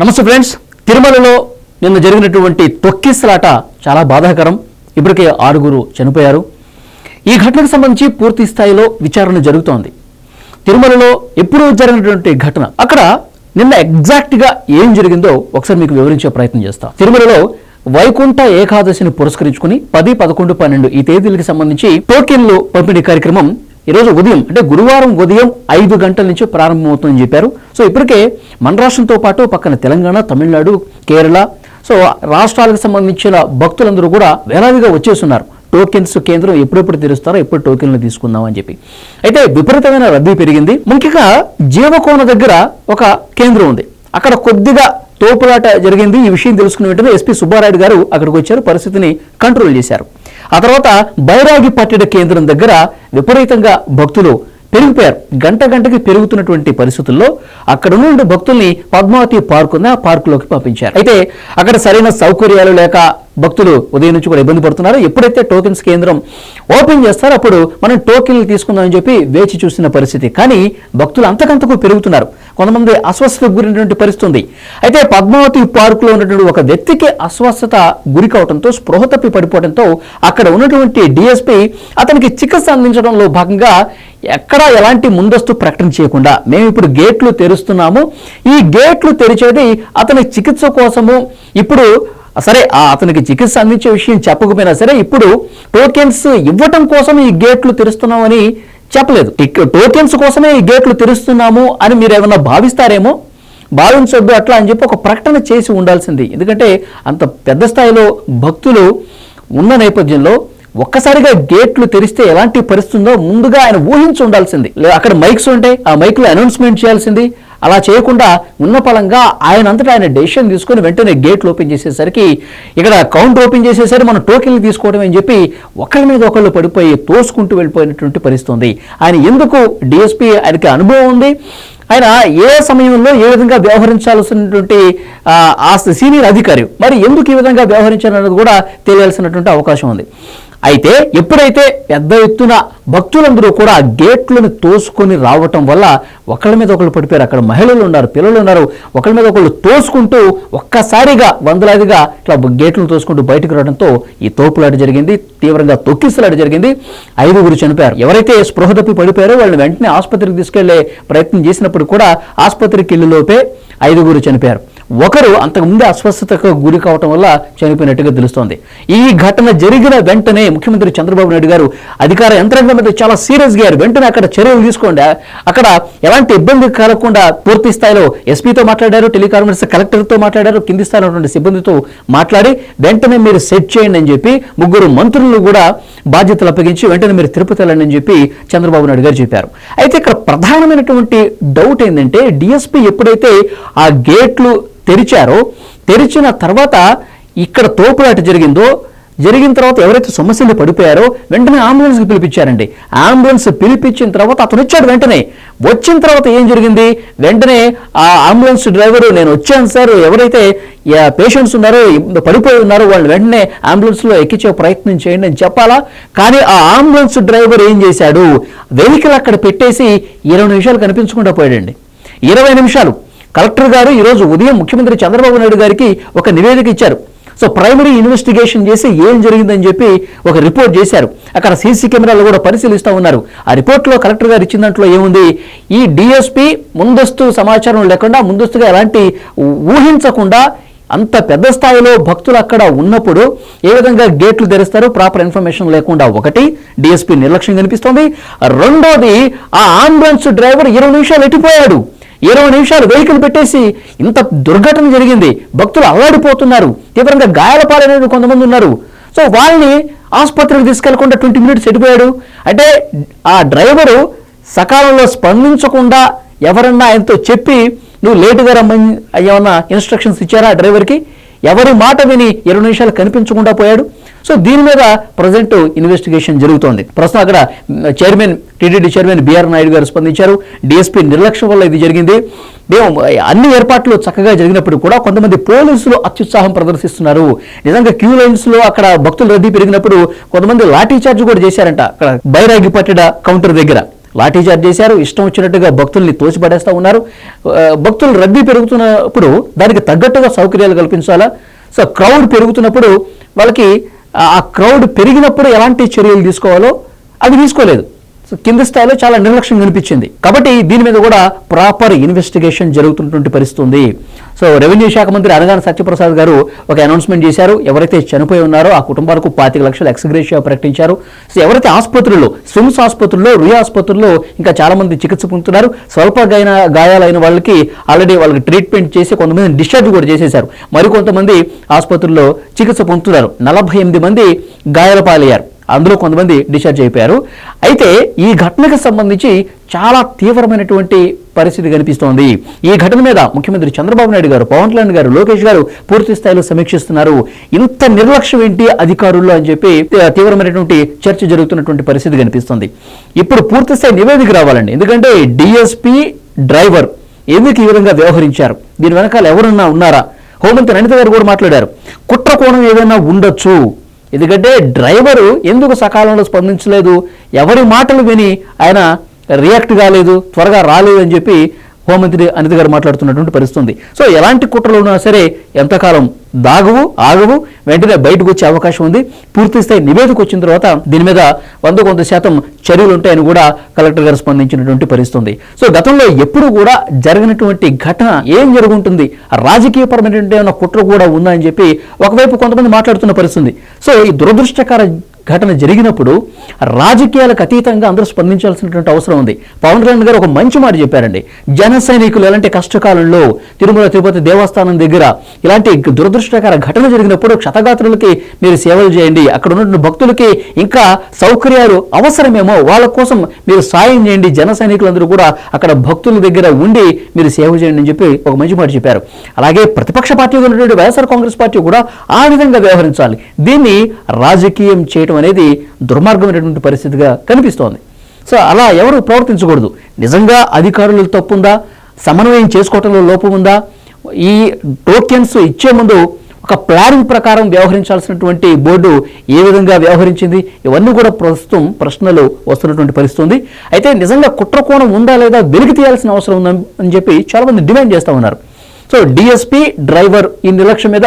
నమస్తే ఫ్రెండ్స్. తిరుమలలో నిన్న జరిగినటువంటి తొక్కిసలాట చాలా బాధాకరం. ఇప్పటికే ఆరుగురు చనిపోయారు. ఈ ఘటనకు సంబంధించి పూర్తి స్థాయిలో విచారణ జరుగుతోంది. తిరుమలలో ఎప్పుడూ జరిగినటువంటి ఘటన అక్కడ నిన్న ఎగ్జాక్ట్గా ఏం జరిగిందో ఒకసారి మీకు వివరించే ప్రయత్నం చేస్తాం. తిరుమలలో వైకుంఠ ఏకాదశిని పురస్కరించుకుని పది పదకొండు పన్నెండు ఈ తేదీలకు సంబంధించి టోకెన్లు పంపిణీ కార్యక్రమం ఈరోజు ఉదయం అంటే గురువారం ఉదయం ఐదు గంటల నుంచి ప్రారంభమవుతుందని చెప్పారు. సో ఇప్పటికే మన రాష్ట్రంతో పాటు పక్కన తెలంగాణ తమిళనాడు కేరళ సో రాష్ట్రాలకు సంబంధించిన భక్తులందరూ కూడా వేలాదిగా వచ్చేస్తున్నారు. టోకెన్స్ కేంద్రం ఎప్పుడెప్పుడు తెరుస్తారో ఎప్పుడు టోకెన్లు తీసుకుందాం అని చెప్పి. అయితే విపరీతమైన రద్దీ పెరిగింది. ముఖ్యంగా జీవకోన దగ్గర ఒక కేంద్రం ఉంది. అక్కడ కొద్దిగా తోపులాట జరిగింది. ఈ విషయం తెలుసుకున్న వెంటనే ఎస్పీ సుబ్బారాయుడు గారు అక్కడికి వచ్చారు. పరిస్థితిని కంట్రోల్ చేశారు. ఆ తర్వాత బైరాగి పట్టణ కేంద్రం దగ్గర విపరీతంగా భక్తులు పెరిగిపోయారు. గంట గంటకి పెరుగుతున్నటువంటి పరిస్థితుల్లో అక్కడ ఉన్న భక్తుల్ని పద్మావతి పార్క్ ఉంది ఆ పార్కులోకి పంపించారు. అయితే అక్కడ సరైన సౌకర్యాలు లేక భక్తులు ఉదయం నుంచి కూడా ఇబ్బంది పడుతున్నారు. ఎప్పుడైతే టోకెన్స్ కేంద్రం ఓపెన్ చేస్తారో అప్పుడు మనం టోకెన్లు తీసుకుందామని చెప్పి వేచి చూసిన పరిస్థితి. కానీ భక్తులు అంతకంతకు పెరుగుతున్నారు. కొంతమంది అస్వస్థతకు గురినటువంటి పరిస్థితి ఉంది అయితే పద్మావతి పార్కులో ఉన్నటువంటి ఒక వ్యక్తికి అస్వస్థత గురి కావడంతో స్పృహ తప్పి పడిపోవడంతో అక్కడ ఉన్నటువంటి డిఎస్పీ అతనికి చికిత్స అందించడంలో భాగంగా ఎక్కడా ఎలాంటి ముందస్తు ప్రకటన చేయకుండా మేము ఇప్పుడు గేట్లు తెరుస్తున్నాము. ఈ గేట్లు తెరిచేది అతని చికిత్స కోసము. ఇప్పుడు సరే అతనికి చికిత్స అందించే విషయం చెప్పకపోయినా సరే ఇప్పుడు టోకెన్స్ ఇవ్వటం కోసం ఈ గేట్లు తెరుస్తున్నామని చెప్పలేదు. టోకెన్స్ కోసమే ఈ గేట్లు తెరుస్తున్నాము అని మీరు ఏమన్నా భావిస్తారేమో? భావించొద్దు అట్లా అని చెప్పి ఒక ప్రకటన చేసి ఉండాల్సింది. ఎందుకంటే అంత పెద్ద స్థాయిలో భక్తులు ఉన్న నేపథ్యంలో ఒక్కసారిగా గేట్లు తెరిస్తే ఎలాంటి పరిస్థితి ఉందో ముందుగా ఆయన ఊహించి ఉండాల్సింది. లేదా అక్కడ మైక్స్ ఉంటాయి. ఆ మైక్లో అనౌన్స్మెంట్ చేయాల్సింది. అలా చేయకుండా ఉన్న పలంగా ఆయన అంతటా ఆయన డెసిషన్ తీసుకొని వెంటనే గేట్లు ఓపెన్ చేసేసరికి ఇక్కడ కౌంట్ ఓపెన్ చేసేసరికి మనం టోకెన్లు తీసుకోవడం అని చెప్పి ఒకరి మీద ఒకళ్ళు పడిపోయి తోసుకుంటూ వెళ్ళిపోయినటువంటి పరిస్థితి ఉంది. ఆయన ఎందుకు డిఎస్పీ ఆయనకి అనుభవం ఉంది? ఆయన ఏ సమయంలో ఏ విధంగా వ్యవహరించాల్సినటువంటి ఆ, సీనియర్ అధికారి? మరి ఎందుకు ఈ విధంగా వ్యవహరించారన్నది కూడా తెలియాల్సినటువంటి అవకాశం ఉంది. అయితే ఎప్పుడైతే పెద్ద ఎత్తున భక్తులందరూ కూడా ఆ గేట్లను తోసుకొని రావటం వల్ల ఒకళ్ళ మీద ఒకళ్ళు పడిపోయారు. అక్కడ మహిళలు ఉన్నారు పిల్లలు ఉన్నారు. ఒకళ్ళ మీద ఒకళ్ళు తోసుకుంటూ ఒక్కసారిగా వందలాదిగా ఇట్లా గేట్లను తోసుకుంటూ బయటకు రావడంతో ఈ తోపులాట జరిగింది తీవ్రంగా తొక్కిసలాట జరిగింది. ఐదుగురు చనిపోయారు. ఎవరైతే స్పృహ తప్పి పడిపోయారో వాళ్ళని వెంటనే ఆసుపత్రికి తీసుకెళ్ళే ప్రయత్నం చేసినప్పుడు కూడా ఆసుపత్రికి వెళ్ళిలోపే ఐదుగురు చనిపోయారు. ఒకరు అంతకుముందే అస్వస్థతకు గురి కావటం వల్ల చనిపోయినట్టుగా తెలుస్తోంది. ఈ ఘటన జరిగిన వెంటనే ముఖ్యమంత్రి చంద్రబాబు నాయుడు గారు అధికార యంత్రాంగం మీద చాలా సీరియస్గా వెంటనే అక్కడ చర్యలు తీసుకోండి. అక్కడ ఎలాంటి ఇబ్బంది కలగకుండా పూర్తి స్థాయిలో ఎస్పీతో మాట్లాడారు టెలికాన్ఫరెన్స్ కలెక్టర్తో మాట్లాడారు కింది స్థాయిలో ఉన్నటువంటి సిబ్బందితో మాట్లాడి వెంటనే మీరు సెట్ చేయండి అని చెప్పి ముగ్గురు మంత్రులు కూడా బాధ్యతలు అప్పగించి వెంటనే మీరు తిరుపతి వెళ్ళండి అని చెప్పి చంద్రబాబు నాయుడు గారు చెప్పారు. అయితే ఇక్కడ ప్రధానమైనటువంటి డౌట్ ఏంటంటే డిఎస్పీ ఎప్పుడైతే ఆ గేట్లు తెరిచారో తెరిచిన తర్వాత ఇక్కడ తోపులాట జరిగిందో జరిగిన తర్వాత ఎవరైతే సమస్యలు పడిపోయారో వెంటనే అంబులెన్స్కి పిలిపించారండి. అంబులెన్స్ పిలిపించిన తర్వాత అతను వచ్చాడు వెంటనే. వచ్చిన తర్వాత ఏం జరిగింది? వెంటనే ఆ అంబులెన్స్ డ్రైవరు నేను వచ్చాను సార్ ఎవరైతే పేషెంట్స్ ఉన్నారో పడిపోయి ఉన్నారో వాళ్ళు వెంటనే అంబులెన్స్లో ఎక్కించే ప్రయత్నం చేయండి అని చెప్పాలా? కానీ ఆ అంబులెన్స్ డ్రైవర్ ఏం చేశాడు? వెహికల్ అక్కడ పెట్టేసి ఇరవై నిమిషాలు కనిపించకుండా పోయాడండి. ఇరవై నిమిషాలు. కలెక్టర్ గారు ఈరోజు ఉదయం ముఖ్యమంత్రి చంద్రబాబు నాయుడు గారికి ఒక నివేదిక ఇచ్చారు. సో ప్రైమరీ ఇన్వెస్టిగేషన్ చేసి ఏం జరిగిందని చెప్పి ఒక రిపోర్ట్ చేశారు. అక్కడ సీసీ కెమెరాలు కూడా పరిశీలిస్తూ ఉన్నారు. ఆ రిపోర్ట్లో కలెక్టర్ గారు ఇచ్చిన దాంట్లో ఏముంది? ఈ డిఎస్పీ ముందస్తు సమాచారం లేకుండా ముందస్తుగా ఎలాంటి ఊహించకుండా అంత పెద్ద స్థాయిలో భక్తులు అక్కడ ఉన్నప్పుడు ఏ విధంగా గేట్లు తెరుస్తారు? ప్రాపర్ ఇన్ఫర్మేషన్ లేకుండా ఒకటి డిఎస్పీ నిర్లక్ష్యం కనిపిస్తోంది. రెండోది ఆ అంబులెన్స్ డ్రైవర్ ఇరవై నిమిషాలు ఎట్టిపోయాడు ఇరవై నిమిషాలు వెహికల్ పెట్టేసి ఇంత దుర్ఘటన జరిగింది. భక్తులు అల్లాడిపోతున్నారు. తీవ్రంగా గాయాల కొంతమంది ఉన్నారు. సో వాళ్ళని ఆసుపత్రికి తీసుకెళ్ళకుండా ట్వంటీ మినిట్స్ ఎడిపోయాడు. అంటే ఆ డ్రైవరు సకాలంలో స్పందించకుండా ఎవరన్నా ఆయనతో చెప్పి నువ్వు లేటుగా రమ్మని ఏమన్నా ఇన్స్ట్రక్షన్స్ ఇచ్చారా ఆ డ్రైవర్కి? ఎవరి మాట విని ఇరవై నిమిషాలు కనిపించకుండా పోయాడు. సో దీని మీద ప్రజెంట్ ఇన్వెస్టిగేషన్ జరుగుతోంది. ప్రస్తుతం అక్కడ chairman TTD chairman BR Naidu garu స్పందించారు. డిఎస్పీ నిర్లక్ష్యం వల్ల ఇది జరిగింది. మేము అన్ని ఏర్పాట్లు చక్కగా జరిగినప్పుడు కూడా కొంతమంది పోలీసులు అత్యుత్సాహం ప్రదర్శిస్తున్నారు. నిజంగా క్యూ లైన్స్లో అక్కడ భక్తుల రద్దీ పెరిగినప్పుడు కొంతమంది లాఠీ చార్జ్ కూడా చేశారంట. అక్కడ బైరాగి పట్టడ కౌంటర్ దగ్గర. లాఠీచార్జ్ చేశారు. ఇష్టం వచ్చినట్టుగా భక్తుల్ని తోసిపడేస్తూ ఉన్నారు. భక్తులు రద్దీ పెరుగుతున్నప్పుడు దానికి తగ్గట్టుగా సౌకర్యాలు కల్పించాలా? సో క్రౌడ్ పెరుగుతున్నప్పుడు వాళ్ళకి ఆ క్రౌడ్ పెరిగినప్పుడు ఎలాంటి చర్యలు తీసుకోవాలో అవి తీసుకోలేదు. కింద స్థాయిలో చాలా నిర్లక్ష్యం కనిపించింది. కాబట్టి దీని మీద కూడా ప్రాపర్ ఇన్వెస్టిగేషన్ జరుగుతున్నటువంటి పరిస్థితుంది. సో రెవెన్యూ శాఖ మంత్రి అనగాన సత్యప్రసాద్ గారు ఒక అనౌన్స్మెంట్ చేశారు. ఎవరైతే చనిపోయి ఉన్నారో ఆ కుటుంబాలకు పాతిక లక్షల ఎక్స్గ్రేషియా ప్రకటించారు. సో ఎవరైతే ఆసుపత్రుల్లో స్విమ్స్ ఆసుపత్రుల్లో రుయా ఆసుపత్రుల్లో ఇంకా చాలా మంది చికిత్స పొందుతున్నారు స్వల్ప గాయన గాయాలైన వాళ్ళకి ఆల్రెడీ వాళ్ళకి ట్రీట్మెంట్ చేసి కొంతమంది డిశ్చార్జ్ కూడా చేసేశారు. మరికొంతమంది ఆసుపత్రుల్లో చికిత్స పొందుతున్నారు. నలభై ఎనిమిది మంది గాయాల పాలయ్యారు. అందులో కొంతమంది డిశ్చార్జ్ అయిపోయారు. అయితే ఈ ఘటనకు సంబంధించి చాలా తీవ్రమైనటువంటి పరిస్థితి కనిపిస్తోంది. ఈ ఘటన మీద ముఖ్యమంత్రి చంద్రబాబు నాయుడు గారు పవన్ కళ్యాణ్ గారు లోకేష్ గారు పూర్తి స్థాయిలో సమీక్షిస్తున్నారు. ఇంత నిర్లక్ష్యం ఏంటి అధికారుల్లో అని చెప్పి తీవ్రమైనటువంటి చర్చ జరుగుతున్నటువంటి పరిస్థితి కనిపిస్తుంది. ఇప్పుడు పూర్తి స్థాయి నివేదిక రావాలండి. ఎందుకంటే డిఎస్పి డ్రైవర్ ఎందుకు ఈ విధంగా వ్యవహరించారు? దీని వెనకాల ఎవరన్నా ఉన్నారా? హోంమంత్రి అనిత గారు కూడా మాట్లాడారు. కుట్ర కోణం ఏదైనా ఉండొచ్చు. ఎందుకంటే డ్రైవరు ఎందుకు సకాలంలో స్పందించలేదు? ఎవరి మాటలు విని ఆయన రియాక్ట్ కాలేదు త్వరగా రాలేదు అని చెప్పి హోంమంత్రి అనిత గారు మాట్లాడుతున్నటువంటి పరిస్థితి సో ఎలాంటి కుట్రలు ఉన్నా సరే ఎంతకాలం దాగవు ఆగవు వెంటనే బయటకు వచ్చే అవకాశం ఉంది. పూర్తి స్థాయి నివేదిక వచ్చిన తర్వాత దీని మీద వంద కొంత శాతం చర్యలు ఉంటాయని కూడా కలెక్టర్ గారు స్పందించినటువంటి పరిస్థితుంది సో గతంలో ఎప్పుడు కూడా జరిగినటువంటి ఘటన ఏం జరుగుంటుంది? రాజకీయపరమైనటువంటి ఏమైనా కుట్ర కూడా ఉందని చెప్పి ఒకవైపు కొంతమంది మాట్లాడుతున్న పరిస్థితి సో ఈ దురదృష్టకర ఘటన జరిగినప్పుడు రాజకీయాలకు అతీతంగా అందరూ స్పందించాల్సినటువంటి అవసరం ఉంది. పవన్ కళ్యాణ్ గారు ఒక మంచి మాట చెప్పారండి. జన సైనికులు ఎలాంటి కష్టకాలంలో తిరుమల తిరుపతి దేవస్థానం దగ్గర ఇలాంటి దురదృష్టకర ఘటన జరిగినప్పుడు క్షతగాత్రులకి మీరు సేవలు చేయండి. అక్కడ ఉన్నటువంటి భక్తులకి ఇంకా సౌకర్యాలు అవసరమేమో వాళ్ళ కోసం మీరు సాయం చేయండి. జన సైనికులందరూ కూడా అక్కడ భక్తుల దగ్గర ఉండి మీరు సేవ చేయండి అని చెప్పి ఒక మంచి మాట చెప్పారు. అలాగే ప్రతిపక్ష పార్టీగా ఉన్నటువంటి వైఎస్ఆర్ కాంగ్రెస్ పార్టీ కూడా ఆ విధంగా వ్యవహరించాలి. దీన్ని రాజకీయం చేయడం అనేది దుర్మార్గమైనటువంటి పరిస్థితిగా కనిపిస్తోంది. సో అలా ఎవరు ప్రవర్తించకూడదు. నిజంగా అధికారులు తప్పుందా? సమన్వయం చేసుకోవటంలో లోపం ఉందా? ఈ టోకెన్స్ ఇచ్చే ముందు ఒక ప్లానింగ్ ప్రకారం వ్యవహరించాల్సినటువంటి బోర్డు ఏ విధంగా వ్యవహరించింది? ఇవన్నీ కూడా ప్రస్తుతం ప్రశ్నలు వస్తున్నటువంటి పరిస్థితి అయితే నిజంగా కుట్రకోణం ఉందా లేదా వెలికి తీయాల్సిన అవసరం ఉందని అని చెప్పి చాలా మంది డిమాండ్ చేస్తూ ఉన్నారు. సో డిఎస్పీ డ్రైవర్ ఈ నిర్లక్ష్యం మీద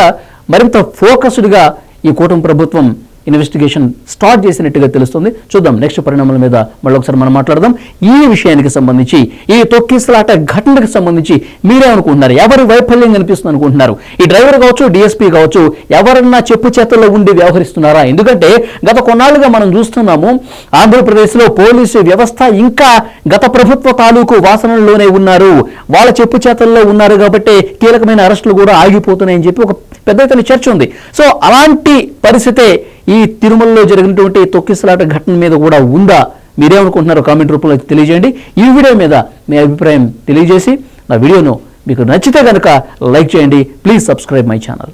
మరింత ఫోకస్డ్గా ఈ కూటమి ప్రభుత్వం ఇన్వెస్టిగేషన్ స్టార్ట్ చేసినట్టుగా తెలుస్తుంది. చూద్దాం నెక్స్ట్ పరిణామాల మీద మళ్ళీ ఒకసారి మనం మాట్లాడదాం. ఈ విషయానికి సంబంధించి ఈ తొక్కిసలాట ఘటనకు సంబంధించి మీరేమనుకుంటున్నారు? ఎవరు ఎవరి వైఫల్యం కనిపిస్తుంది అనుకుంటున్నారు? ఈ డ్రైవర్ కావచ్చు డిఎస్పీ కావచ్చు ఎవరన్నా చెప్పు చేతల్లో ఉండి వ్యవహరిస్తున్నారా? ఎందుకంటే గత కొన్నాళ్ళుగా మనం చూస్తున్నాము ఆంధ్రప్రదేశ్లో పోలీసు వ్యవస్థ ఇంకా గత ప్రభుత్వ తాలూకు వాసనల్లోనే ఉన్నారు. వాళ్ళ చెప్పు చేతల్లో ఉన్నారు కాబట్టి కీలకమైన అరెస్టులు కూడా ఆగిపోతున్నాయని చెప్పి ఒక పెద్ద ఎత్తున చర్చ ఉంది. సో అలాంటి పరిస్థితే ఈ తిరుమలలో జరిగినటువంటి తొక్కిసలాట ఘటన మీద కూడా ఉందా? మీరేమనుకుంటున్నారో కామెంట్ రూపంలో తెలియజేయండి. ఈ వీడియో మీద మీ అభిప్రాయం తెలియజేసి నా వీడియోను మీకు నచ్చితే కనుక లైక్ చేయండి. Please subscribe my channel.